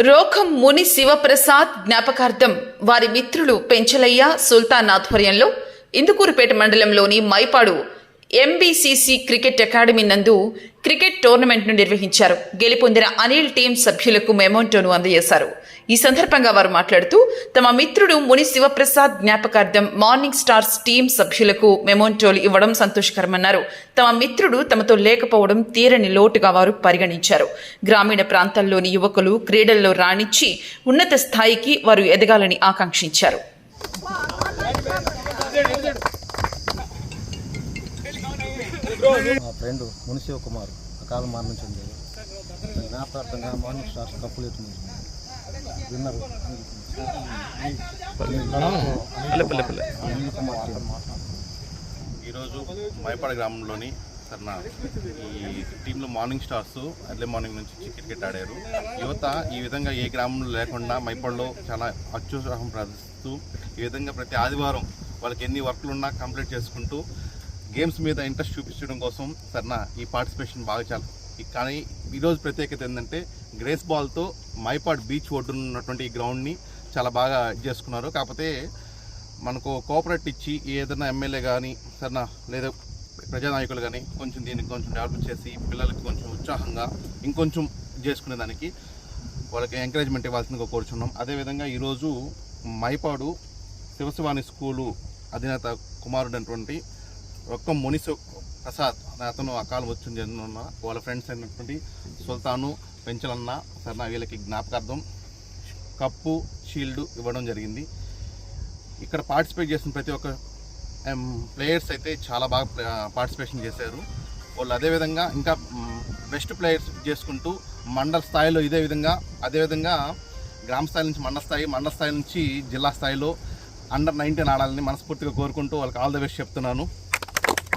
రోఖం ముని శివప్రసాద్ జ్ఞాపకార్థం వారి మిత్రులు పెంచలయ్య సుల్తాన్ ఆధ్వర్యంలో ఇందుకూరుపేట మండలంలోని మైపాడు ఎంబీసీసీ క్రికెట్ అకాడమీ నందు క్రికెట్ టోర్నమెంట్ను నిర్వహించారు. గెలుపొందిన అనిల్ టీం సభ్యులకు మెమోంటోను అందజేశారు. ఈ సందర్భంగా వారు మాట్లాడుతూ తమ మిత్రుడు ముని శివప్రసాద్ జ్ఞాపకార్థం మార్నింగ్ స్టార్స్ టీం సభ్యులకు మెమోంటోలు ఇవ్వడం సంతోషకరమన్నారు. తమ మిత్రుడు తమతో లేకపోవడం తీరని లోటుగా వారు పరిగణించారు. గ్రామీణ ప్రాంతాల్లోని యువకులు క్రీడల్లో రాణించి ఉన్నత స్థాయికి వారు ఎదగాలని ఆకాంక్షించారు. మా ఫ్రెండ్ మునిశివ కుమార్ అకాల మరణించింది జ్ఞాపకార్థంగా మార్నింగ్ స్టార్స్ కప్పులు ఎత్తుంది ఈరోజు మైపాడ గ్రామంలోని సర్నా ఈ టీంలో మార్నింగ్ స్టార్స్ ఎర్లీ మార్నింగ్ నుంచి క్రికెట్ ఆడారు యువత ఈ విధంగా ఏ గ్రామంలో లేకుండా మైపాడులో చాలా అత్యుత్సాహం ప్రదర్శిస్తూ ఈ విధంగా ప్రతి ఆదివారం వాళ్ళకి ఎన్ని వర్క్లు ఉన్నా కంప్లీట్ చేసుకుంటూ గేమ్స్ మీద ఇంట్రెస్ట్ చూపించడం కోసం సర్నా ఈ పార్టిసిపేషన్ బాగా చాలా కానీ ఈరోజు ప్రత్యేకత ఏంటంటే గ్రేస్ బాల్తో మైపాడ్ బీచ్ ఒడ్డున ఉన్నటువంటి ఈ గ్రౌండ్ని చాలా బాగా ఇది చేసుకున్నారు. కాకపోతే మనకు కోఆపరేట్ ఇచ్చి ఏదైనా ఎమ్మెల్యే కానీ సరేనా లేదా ప్రజానాయకులు కానీ కొంచెం దీనికి కొంచెం డెవలప్ చేసి పిల్లలకు కొంచెం ఉత్సాహంగా ఇంకొంచెం చేసుకునే దానికి వాళ్ళకి ఎంకరేజ్మెంట్ ఇవ్వాల్సిందిగా కోరుచున్నాం. అదేవిధంగా ఈరోజు మైపాడు శివశివాని స్కూలు అధినేత కుమారుడు అటువంటి ఒక్క మునిసు ప్రసాద్ అనే అతను అకాల మృత్యుం చెందిన వాళ్ళ ఫ్రెండ్స్ అయినటువంటి సుల్తాను పెంచలన్న సరణ వీళ్ళకి జ్ఞాపకార్థం కప్పు షీల్డ్ ఇవ్వడం జరిగింది. ఇక్కడ పార్టిసిపేట్ చేసిన ప్రతి ఒక్క um, ప్లేయర్స్ అయితే చాలా బాగా uh, పార్టిసిపేషన్ చేశారు. వాళ్ళు అదేవిధంగా ఇంకా um, బెస్ట్ ప్లేయర్స్ చేసుకుంటూ మండల స్థాయిలో ఇదే విధంగా అదేవిధంగా గ్రామ స్థాయి నుంచి మండల స్థాయి మండల స్థాయి నుంచి జిల్లా స్థాయిలో అండర్ నైన్టీన్ ఆడాలని మనస్ఫూర్తిగా కోరుకుంటూ వాళ్ళకి ఆల్ ద బెస్ట్ చెప్తున్నాను.